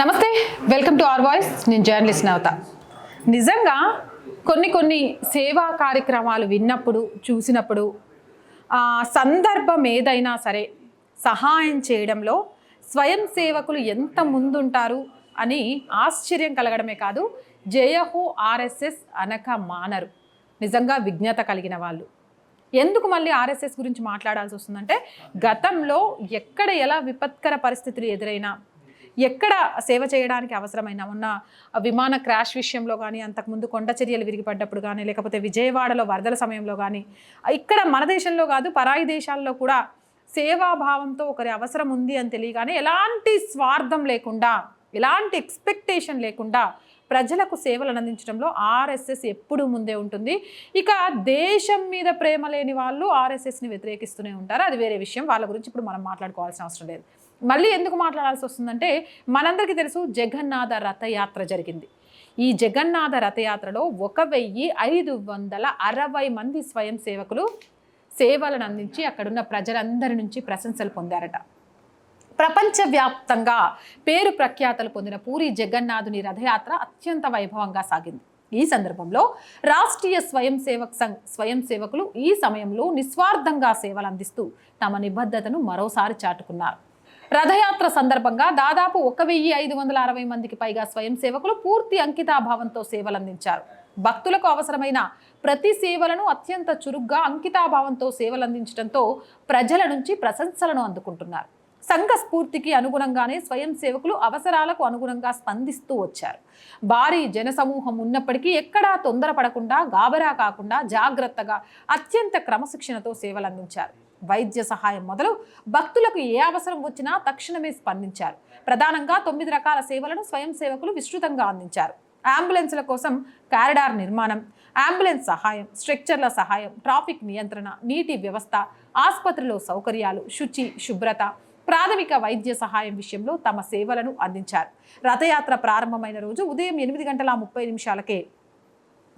నమస్తే welcome to R voice. నేను journalist నవత. నిజంగా కొన్ని కొన్ని సేవా కార్యక్రమాలు విన్నప్పుడు చూసినప్పుడు సందర్భం ఏదైనా సరే సహాయం చేయడంలో స్వయం సేవకులు ఎంత ముందుంటారు అని ఆశ్చర్యం కలగడమే కాదు జయహో ఆర్ఎస్ఎస్ అనక మానరు. నిజంగా విజ్ఞత కలిగిన వాళ్ళు. ఎందుకు మళ్ళీ ఆర్ఎస్ఎస్ గురించి మాట్లాడాల్సి వస్తుందంటే గతంలో ఎక్కడ ఎలా విపత్కర పరిస్థితులు ఎదురైనా ఎక్కడ సేవ చేయడానికి అవసరమైన ఉన్న విమాన క్రాష్ విషయంలో కానీ అంతకుముందు కొండ చర్యలు విరిగిపడ్డప్పుడు కానీ లేకపోతే విజయవాడలో వరదల సమయంలో కానీ ఇక్కడ మన దేశంలో కాదు పరాయి దేశాల్లో కూడా సేవాభావంతో ఒకరి అవసరం ఉంది అని తెలియగానే ఎలాంటి స్వార్థం లేకుండా ఎలాంటి ఎక్స్పెక్టేషన్ లేకుండా ప్రజలకు సేవలను అందించడంలో ఆర్ఎస్ఎస్ ఎప్పుడు ముందే ఉంటుంది. ఇక దేశం మీద ప్రేమ లేని వాళ్ళు ఆర్ఎస్ఎస్ని వ్యతిరేకిస్తూనే ఉంటారు. అది వేరే విషయం. వాళ్ళ గురించి ఇప్పుడు మనం మాట్లాడుకోవాల్సిన అవసరం లేదు. మళ్ళీ ఎందుకు మాట్లాడాల్సి వస్తుందంటే మనందరికీ తెలుసు జగన్నాథ రథయాత్ర జరిగింది. ఈ జగన్నాథ రథయాత్రలో ఒక వెయ్యి ఐదు వందల అరవై మంది స్వయం సేవకులు సేవలను అందించి అక్కడున్న ప్రజలందరి నుంచి ప్రశంసలు పొందారట. ప్రపంచవ్యాప్తంగా పేరు ప్రఖ్యాతలు పొందిన పూరి జగన్నాథుని రథయాత్ర అత్యంత వైభవంగా సాగింది. ఈ సందర్భంలో రాష్ట్రీయ స్వయం సేవక్ సంఘ్ స్వయం సేవకులు ఈ సమయంలో నిస్వార్థంగా సేవలు అందిస్తూ తమ నిబద్ధతను మరోసారి చాటుకున్నారు. రథయాత్ర సందర్భంగా దాదాపు ఒక వెయ్యి ఐదు వందల అరవై మందికి పైగా స్వయం సేవకులు పూర్తి అంకితాభావంతో సేవలందించారు. భక్తులకు అవసరమైన ప్రతి సేవలను అత్యంత చురుగ్గా అంకితాభావంతో సేవలందించడంతో ప్రజల నుంచి ప్రశంసలను అందుకుంటున్నారు. సంఘ స్ఫూర్తికి అనుగుణంగానే స్వయం సేవకులు అవసరాలకు అనుగుణంగా స్పందిస్తూ వచ్చారు. భారీ జనసమూహం ఉన్నప్పటికీ ఎక్కడా తొందరపడకుండా గాబరా కాకుండా జాగ్రత్తగా అత్యంత క్రమశిక్షణతో సేవలు అందించారు వైద్య సహాయం మొదలు భక్తులకు ఏ అవసరం వచ్చినా తక్షణమే స్పందించారు. ప్రధానంగా తొమ్మిది రకాల సేవలను స్వయం సేవకులు విస్తృతంగా అందించారు. అంబులెన్స్ల కోసం కారిడార్ నిర్మాణం అంబులెన్స్ సహాయం స్ట్రక్చర్ల సహాయం ట్రాఫిక్ నియంత్రణ నీటి వ్యవస్థ ఆసుపత్రిలో సౌకర్యాలు శుచి శుభ్రత ప్రాథమిక వైద్య సహాయం విషయంలో తమ సేవలను అందించారు. రథయాత్ర ప్రారంభమైన రోజు ఉదయం ఎనిమిది గంటల ముప్పై నిమిషాలకే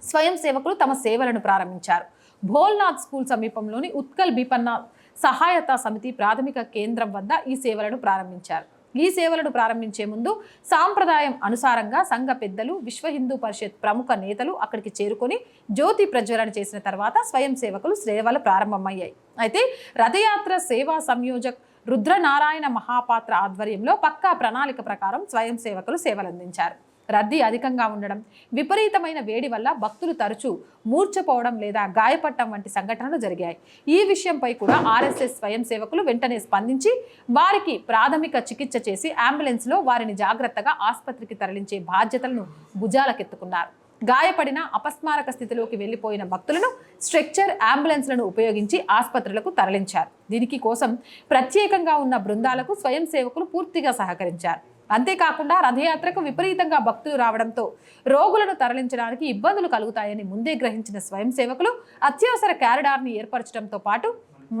స్వయం సేవకులు తమ సేవలను ప్రారంభించారు. భోల్నాథ్ స్కూల్ సమీపంలోని ఉత్కల్ బిపన్న సహాయతా సమితి ప్రాథమిక కేంద్రం వద్ద ఈ సేవలను ప్రారంభించారు. ఈ సేవలను ప్రారంభించే ముందు సాంప్రదాయం అనుసారంగా సంఘ పెద్దలు విశ్వ హిందూ పరిషత్ ప్రముఖ నేతలు అక్కడికి చేరుకొని జ్యోతి ప్రజ్వలన చేసిన తర్వాత స్వయం సేవకులు సేవలు ప్రారంభమయ్యాయి. అయితే రథయాత్ర సేవా సంయోజక్ రుద్రనారాయణ మహాపాత్ర ఆధ్వర్యంలో పక్కా ప్రణాళిక ప్రకారం స్వయం సేవకులు సేవలందించారు. రద్దీ అధికంగా ఉండడం విపరీతమైన వేడి వల్ల భక్తులు తరచూ మూర్చపోవడం లేదా గాయపడటం వంటి సంఘటనలు జరిగాయి. ఈ విషయంపై కూడా ఆర్ఎస్ఎస్ స్వయం సేవకులు వెంటనే స్పందించి వారికి ప్రాథమిక చికిత్స చేసి అంబులెన్స్లో వారిని జాగ్రత్తగా ఆసుపత్రికి తరలించే బాధ్యతలను భుజాలకెత్తుకున్నారు. గాయపడిన అపస్మారక స్థితిలోకి వెళ్ళిపోయిన భక్తులను స్ట్రక్చర్ అంబులెన్స్లను ఉపయోగించి ఆసుపత్రులకు తరలించారు. దీనికి కోసం ప్రత్యేకంగా ఉన్న బృందాలకు స్వయం సేవకులు పూర్తిగా సహకరించారు. అంతేకాకుండా రథయాత్రకు విపరీతంగా భక్తులు రావడంతో రోగులను తరలించడానికి ఇబ్బందులు కలుగుతాయని ముందే గ్రహించిన స్వయం సేవకులు అత్యవసర క్యారిడార్ని ఏర్పరచడంతో పాటు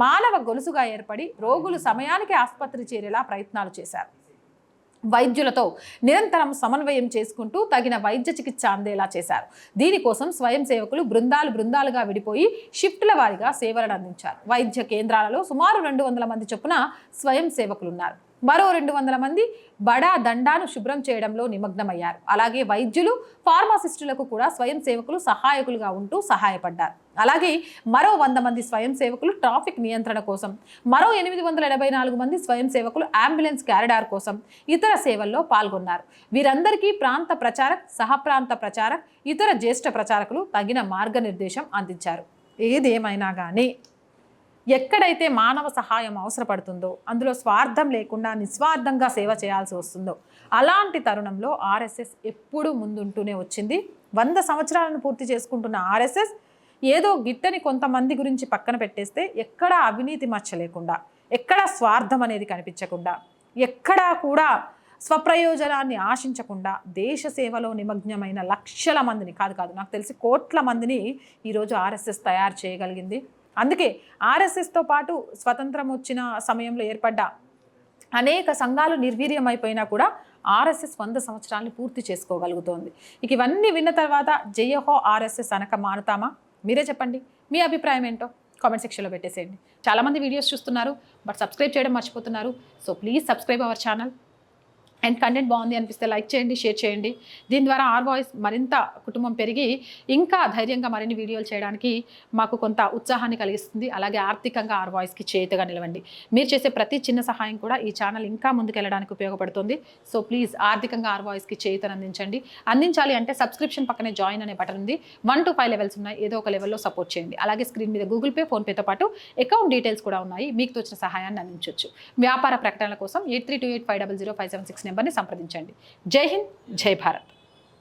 మానవ గొలుసుగా ఏర్పడి రోగులు సమయానికి ఆసుపత్రి చేరేలా ప్రయత్నాలు చేశారు. వైద్యులతో నిరంతరం సమన్వయం చేసుకుంటూ తగిన వైద్య చికిత్స అందేలా చేశారు. దీనికోసం స్వయం సేవకులు బృందాలు బృందాలుగా విడిపోయి షిఫ్ట్ల వారీగా సేవలను అందించారు. వైద్య కేంద్రాలలో సుమారు రెండు వందల మంది చొప్పున స్వయం సేవకులు ఉన్నారు మరో రెండు వందల మంది బడా దండాను శుభ్రం చేయడంలో నిమగ్నమయ్యారు. అలాగే వైద్యులు ఫార్మాసిస్టులకు కూడా స్వయం సేవకులు సహాయకులుగా ఉంటూ సహాయపడ్డారు. అలాగే మరో వంద మంది స్వయం సేవకులు ట్రాఫిక్ నియంత్రణ కోసం మరో ఎనిమిది వందల ఎనభై నాలుగు మంది స్వయం సేవకులు అంబులెన్స్ క్యారిడార్ కోసం ఇతర సేవల్లో పాల్గొన్నారు. వీరందరికీ ప్రాంత ప్రచారక్ సహప్రాంత ప్రచారక్ ఇతర జ్యేష్ఠ ప్రచారకులు తగిన మార్గనిర్దేశం అందించారు. ఏదేమైనా కానీ ఎక్కడైతే మానవ సహాయం అవసరపడుతుందో అందులో స్వార్థం లేకుండా నిస్వార్థంగా సేవ చేయాల్సి వస్తుందో అలాంటి తరుణంలో ఆర్ఎస్ఎస్ ఎప్పుడూ ముందుంటూనే వచ్చింది. వంద సంవత్సరాలను పూర్తి చేసుకుంటున్న ఆర్ఎస్ఎస్ ఏదో గిట్టని కొంతమంది గురించి పక్కన పెట్టేస్తే ఎక్కడా అవినీతి మచ్చ లేకుండా ఎక్కడా స్వార్థం అనేది కనిపించకుండా ఎక్కడా కూడా స్వప్రయోజనాన్ని ఆశించకుండా దేశ సేవలో నిమగ్నమైన లక్షల మందిని కాదు కాదు నాకు తెలిసి కోట్ల మందిని ఈరోజు ఆర్ఎస్ఎస్ తయారు చేయగలిగింది. అందుకే ఆర్ఎస్ఎస్తో పాటు స్వతంత్రం వచ్చిన సమయంలో ఏర్పడ్డ అనేక సంఘాలు నిర్వీర్యమైపోయినా కూడా ఆర్ఎస్ఎస్ వంద సంవత్సరాలను పూర్తి చేసుకోగలుగుతోంది. ఇక ఇవన్నీ విన్న తర్వాత జయహో ఆర్ఎస్ఎస్ అనక మానుతామా? మీరే చెప్పండి. మీ అభిప్రాయం ఏంటో కామెంట్ సెక్షన్లో పెట్టేసేయండి. చాలామంది వీడియోస్ చూస్తున్నారు బట్ సబ్స్క్రైబ్ చేయడం మర్చిపోతున్నారు. So please subscribe our channel. And content బాగుంది అనిపిస్తే లైక్ చేయండి షేర్ చేయండి. దీని ద్వారా ఆర్ వాయిస్ మరింత కుటుంబం పెరిగి ఇంకా ధైర్యంగా మరిన్ని వీడియోలు చేయడానికి మాకు కొంత ఉత్సాహాన్ని కలిగిస్తుంది. అలాగే ఆర్థికంగా ఆర్ వాయిస్కి చేతగా నిలవండి. మీరు చేసే ప్రతి చిన్న సహాయం కూడా ఈ ఛానల్ ఇంకా ముందుకెళ్ళడానికి ఉపయోగపడుతుంది. సో ప్లీజ్ ఆర్థికంగా ఆర్ వాయిస్కి చేతను అందించండి. అందించాలి అంటే సబ్స్క్రిప్షన్ పక్కనే జాయిన్ అనే బటన్ ఉంది. వన్ టు ఫైవ్ లెవెల్స్ ఉన్నాయి. ఏదో ఒక లెవెల్లో సపోర్ట్ చేయండి. అలాగే స్క్రీన్ మీద గూగుల్ పే ఫోన్పేతో పాటు అకౌంట్ డీటెయిల్స్ కూడా ఉన్నాయి. మీకు తోచిన సహాయాన్ని అందించవచ్చు వ్యాపార ప్రకటనల కోసం eight three two eight five double zero five seven six నెంబర్ని సంప్రదించండి. జై హింద్ జై భారత్.